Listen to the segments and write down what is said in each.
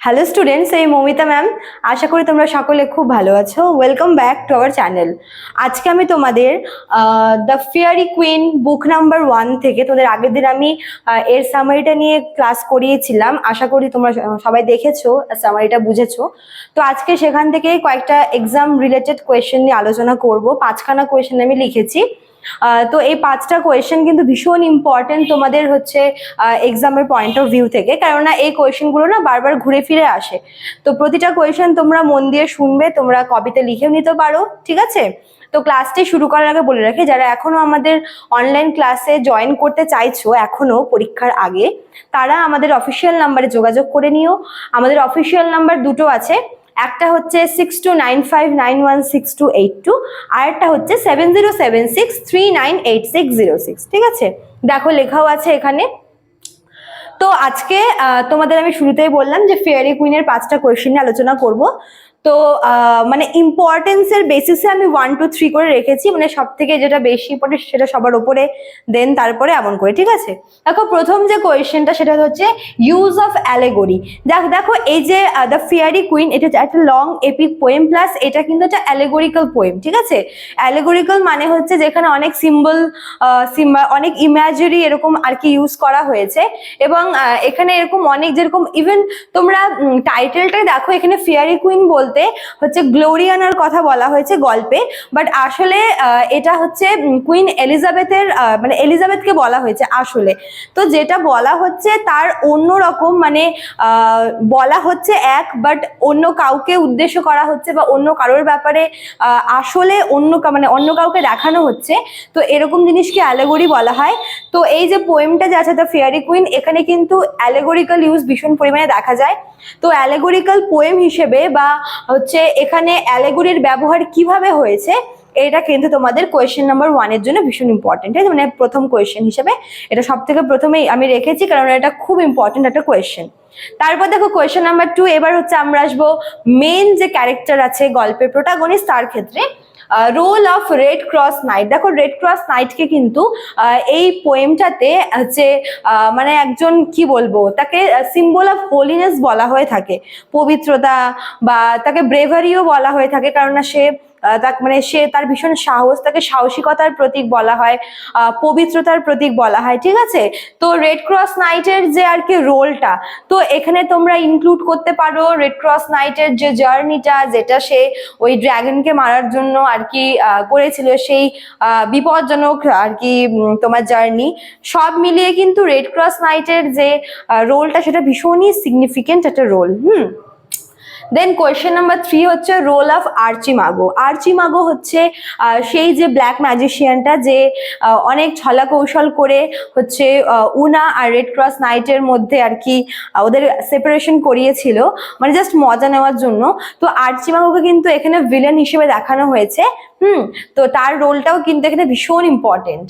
Hello students এই Momita ma'am আশা করি তোমরা সকলে খুব ভালো আছো। Welcome back to our channel আজকে আমি তোমাদের the Faerie Queene book number one থেকে তোমাদের আগের দিন আমি এর সামারিটা নিয়ে ক্লাস করিয়েছিলাম। আশা করি তোমরা সবাই দেখেছ সামারিটা বুঝেছ। তো আজকে সেখান থেকে কয়েকটা এক্সাম রিলেটেড কোয়েশ্চেন নিয়ে আলোচনা করব। পাঁচখানা কোয়েশ্চেন আমি লিখেছি। তো এই পাঁচটা কোয়েশ্চেন কিন্তু ভীষণ ইম্পর্টেন্ট তোমাদের হচ্ছে এক্সামের পয়েন্ট অফ ভিউ থেকে। কেননা এই কোয়েশ্চেনগুলো না বারবার ঘুরে ফিরে আসে। তো প্রতিটা কোয়েশ্চেন তোমরা মন দিয়ে শুনবে, তোমরা কবিতে লিখেও নিতে পারো, ঠিক আছে? তো ক্লাসটি শুরু করার আগে বলে রাখি, যারা এখনও আমাদের অনলাইন ক্লাসে জয়েন করতে চাইছো, এখনও পরীক্ষার আগে, তারা আমাদের অফিসিয়াল নাম্বারে যোগাযোগ করে নিও। আমাদের অফিসিয়াল নাম্বার দুটো আছে। একটা হচ্ছে six two nine five nine one six two eight two আর একটা হচ্ছে seven zero seven six three nine eight six zero six ঠিক আছে? দেখো, লেখাও আছে এখানে। তো আজকে তোমাদের আমি শুরুতেই বললাম যে ফেয়ারি কুইনের পাঁচটা কোয়েশ্চেন নিয়ে আলোচনা করব। তো মানে ইম্পর্টেন্সের বেসিসে আমি ওয়ান টু থ্রি করে রেখেছি। মানে সব থেকে যেটা বেশি ইম্পর্টেন্ট সেটা সবার ওপরে দেন তারপরে এমন করে, ঠিক আছে? দেখো, প্রথম যে কোয়েশ্চেনটা সেটা হচ্ছে ইউজ অফ অ্যালেগরি দেখ, দেখো, এই যে দ্য ফিয়ারি কুইন এটা একটা লং এপিক পোয়েম প্লাস এটা কিন্তু একটা অ্যালেগরিক্যাল পোয়েম ঠিক আছে? অ্যালেগরিক্যাল মানে হচ্ছে যেখানে অনেক সিম্বল অনেক ইমাজিনারি এরকম আর কি ইউজ করা হয়েছে। এবং এখানে এরকম অনেক যেরকম ইভেন তোমরা টাইটেলটাই দেখো, এখানে ফিয়ারি কুইন বলতে হচ্ছে গ্লোরিয়ানার কথা বলা হয়েছে গল্পে বাট আসলে এটা হচ্ছে কুইন এলিজাবেথের মানে এলিজাবেথকে বলা হয়েছে আসলে। তো যেটা বলা হচ্ছে তার অন্য রকম মানে বলা হচ্ছে এক বাট অন্য কাউকে উদ্দেশ্য করা হচ্ছে বা অন্য কারোর ব্যাপারে আসলে অন্য মানে অন্য কাউকে দেখানো হচ্ছে। তো এরকম জিনিসকে অ্যালেগরি বলা হয়? তো এই যে পোয়েমটা যে আছে দ্য ফেয়ারি কুইন এখানে কিন্তু অ্যালেগরিক্যাল ইউজ ভীষণ পরিমাণে দেখা যায়। তো অ্যালেগরিক্যাল পোয়েম হিসেবে বা হচ্ছে এখানে অ্যালেগুরির ব্যবহার কীভাবে হয়েছে, এটা কিন্তু তোমাদের কোয়েশ্চেন নাম্বার ওয়ানের জন্য ভীষণ ইম্পর্টেন্ট মানে প্রথম কোয়েশ্চেন হিসেবে এটা সব থেকে প্রথমেই আমি রেখেছি, কারণ এটা খুব ইম্পর্টেন্ট একটা কোয়েশ্চেন তারপর দেখো কোয়েশ্চেন নাম্বার টু এবার হচ্ছে আমরা আসব মেন যে ক্যারেক্টার আছে গল্পের প্রোটাগনিস্ট তার ক্ষেত্রে role of Red Cross Knight দেখো রেড ক্রস নাইটকে কিন্তু এই পোয়েমটাতে হচ্ছে মানে একজন, কি বলব, তাকে সিম্বল অফ হোলিনেস বলা হয়ে থাকে। পবিত্রতা বা তাকে ব্রেভারিও বলা হয়ে থাকে, কারণ না সে তাক মানে সে তার ভীষণ সাহস, তাকে সাহসিকতার প্রতীক বলা হয় পবিত্রতার প্রতীক বলা হয়, ঠিক আছে? তো রেড ক্রস নাইটের যে আর কি রোলটা তো এখানে তোমরা ইনক্লুড করতে পারো রেড ক্রস নাইটের যে জার্নিটা যেটা সে ওই ড্রাগনকে মারার জন্য আর কি করেছিল, সেই বিপজ্জনক আর কি তোমার জার্নি সব মিলিয়ে কিন্তু রেড ক্রস নাইটের যে রোলটা সেটা ভীষণই সিগনিফিকেন্ট একটা role hmm? Then question number three হচ্ছে রোল অফ আর্চিমাগো আর্চিমাগো হচ্ছে সেই যে ব্ল্যাক ম্যাজিশিয়ানটা যে অনেক ছলা কৌশল করে হচ্ছে উনা আর রেড ক্রস নাইটের মধ্যে আর কি ওদের সেপারেশন করিয়েছিল। মানে জাস্ট মজা নেওয়ার জন্য। তো আর্চিমাগোকে কিন্তু এখানে ভিলেন হিসেবে দেখানো হয়েছে। হুম, তো তার রোলটাও কিন্তু এখানে ভীষণ ইম্পর্টেন্ট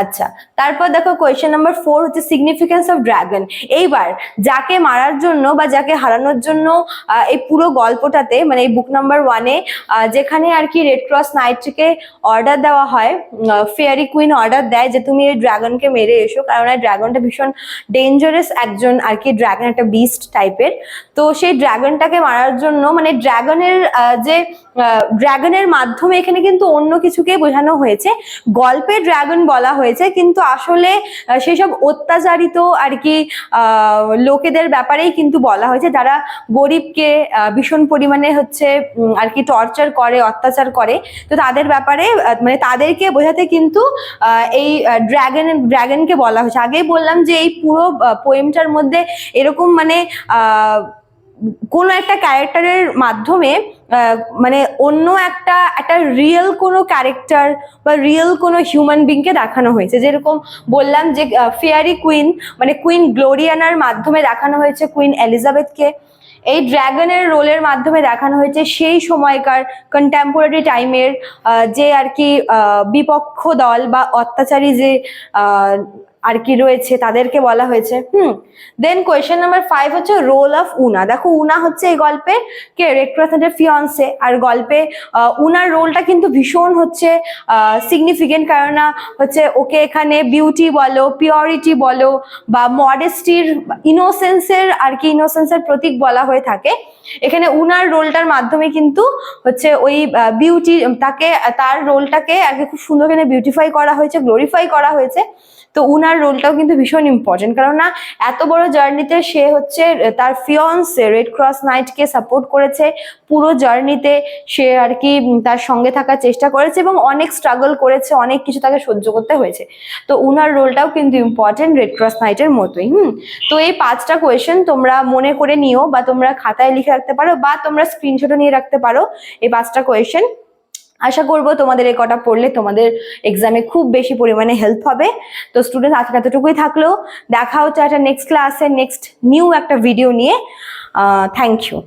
আচ্ছা তারপর দেখো কোয়েশ্চেন নাম্বার ফোর হচ্ছে সিগনিফিকেন্স অফ ড্রাগন এইবার যাকে মারার জন্য বা যাকে হারানোর জন্য এই পুরো গল্পটাতে মানে এই বুক নাম্বার ওয়ানে যেখানে আর কি রেড ক্রস নাইটকে অর্ডার দেওয়া হয় ফেয়ারি কুইন অর্ডার দেয় যে তুমি এই ড্রাগনকে মেরে এসো, কারণ এই ড্রাগনটা ভীষণ ডেঞ্জারাস একজন আর কি ড্রাগন একটা বিস্ট টাইপের তো সেই ড্রাগনটাকে মারার জন্য মানে ড্রাগনের যে ড্রাগনের মাধ্যমে এখানে কিন্তু অন্য কিছুকে বোঝানো হয়েছে। গল্পে ড্রাগন বলা হয়েছে, কিন্তু আসলে সেসব অত্যাচারিত আর কি লোকেদের ব্যাপারেই কিন্তু বলা হয়েছে। যারা গরিবকে ভীষণ পরিমাণে হচ্ছে আর কি টর্চার করে, অত্যাচার করে, তো তাদের ব্যাপারে মানে তাদেরকে বোঝাতে কিন্তু এই ড্রাগন, ড্রাগনকে বলা হয়েছে। আগেই বললাম যে এই পুরো পোয়েমটার মধ্যে এরকম মানে কোনো একটা ক্যারেক্টারের মাধ্যমে মানে অন্য একটা একটা রিয়েল কোনো ক্যারেক্টার বা রিয়েল কোনো হিউম্যান বিংকে দেখানো হয়েছে। যেরকম বললাম যে ফেয়ারি কুইন মানে কুইন গ্লোরিয়ানার মাধ্যমে দেখানো হয়েছে কুইন এলিজাবেথকে এই ড্রাগনের রোলের মাধ্যমে দেখানো হয়েছে সেই সময়কার কন্টেম্পোরারি টাইমের যে আর কি বিপক্ষ দল বা অত্যাচারী যে আর কি রয়েছে তাদেরকে বলা হয়েছে। Hmm then question number five হচ্ছে রোল অফ উনা দেখো উনা হচ্ছে এই গল্পে কে? রেড ক্রসেন্টের ফিয়ন্সে আর গল্পে উনার রোলটা কিন্তু ভীষণ হচ্ছে সিগনিফিকেন্ট কেননা হচ্ছে ওকে এখানে বিউটি বলো পিওরিটি বলো বা মডেস্টির ইনোসেন্সের আর কি ইনোসেন্সের প্রতীক বলা হয়ে থাকে। এখানে উনার রোলটার মাধ্যমে কিন্তু হচ্ছে ওই বিউটি তাকে, তার রোলটাকে কি খুব সুন্দর করে বিউটিফাই করা হয়েছে গ্লোরিফাই করা হয়েছে। তো উনার রোলটাও কিন্তু ভীষণ ইম্পর্টেন্ট কারণ না এত বড় জার্নিতে সে হচ্ছে, তার ফিয়ন্স রেড ক্রস নাইটকে সাপোর্ট করেছে। পুরো জার্নিতে সে আর কি তার সঙ্গে থাকার চেষ্টা করেছে এবং অনেক স্ট্রাগল করেছে, অনেক কিছু তাকে সহ্য করতে হয়েছে। তো উনার রোলটাও কিন্তু ইম্পর্টেন্ট রেড ক্রস নাইটের মতোই, হুম? তো এই পাঁচটা কোয়েশ্চেন তোমরা মনে করে নিও বা তোমরা খাতায় লিখে রাখতে পারো বা তোমরা স্ক্রিনশটও নিয়ে রাখতে পারো এই পাঁচটা কোয়েশ্চেন আশা করব তোমাদের এই কটা পড়লে তোমাদের এক্সামে খুব বেশি পরিমাণে হেল্প হবে। তো স্টুডেন্ট আজকে এতটুকুই থাকল। দেখা হচ্ছে একটা নেক্সট ক্লাসে নেক্সট নিউ একটা ভিডিও নিয়ে। Thank you